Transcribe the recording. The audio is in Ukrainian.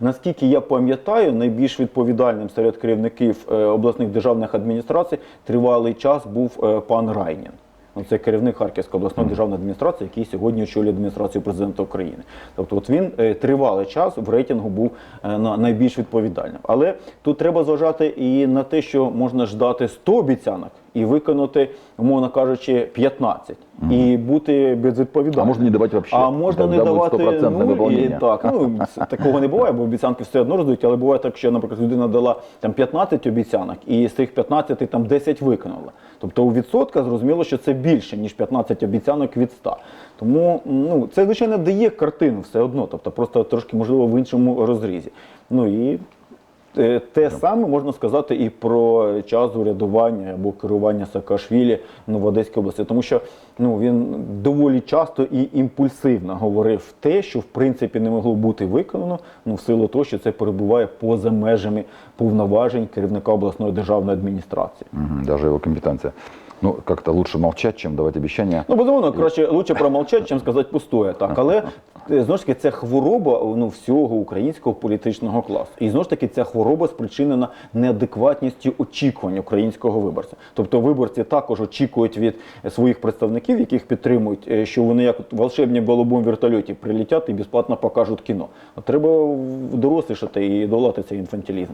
Наскільки я пам'ятаю, найбільш відповідальним серед керівників е, обласних державних адміністрацій тривалий час був е, пан Райнін. Ну, Це керівник Харківської обласної державної адміністрації, який сьогодні очолює адміністрацію президента України. Тобто, от він е, тривалий час в рейтингу був е, на найбільш відповідальним. Але тут треба зважати і на те, що можна ждати 100 обіцянок і виконати, умовно кажучи, 15. І бути безвідповідальним. А можна не давати вообще. А можна Тогда не давати нуль, і так. Ну такого не буває, бо обіцянки все одно роздають. Але буває так, що, наприклад, людина дала там 15 обіцянок, і з тих 15 там 10 виконала. Тобто у відсотка зрозуміло, що це більше ніж 15 обіцянок від 100. Тому ну це звичайно дає картину все одно, тобто просто трошки можливо в іншому розрізі. Ну і Те саме можна сказати і про час урядування або керування Саакашвілі ну, в Одеській області, тому що ну, він доволі часто і імпульсивно говорив те, що в принципі не могло бути виконано, ну, в силу того, що це перебуває поза межами повноважень керівника обласної державної адміністрації. Угу, Навіть його компетенция. Ну, как-то лучше молчать, чем давать обещания. Ну, безумовно, краще лучше промовчати, чим сказати пустое. Так, але е, знову ж таки це хвороба ну, всього українського політичного класу. І знову ж таки, ця хвороба спричинена неадекватністю очікувань українського виборця. Тобто виборці також очікують від своїх представників, яких підтримують, е, що вони як волшебні голубому вертольоті прилетять і безплатно покажуть кіно. От треба дорослішати і долати цей інфантилізм.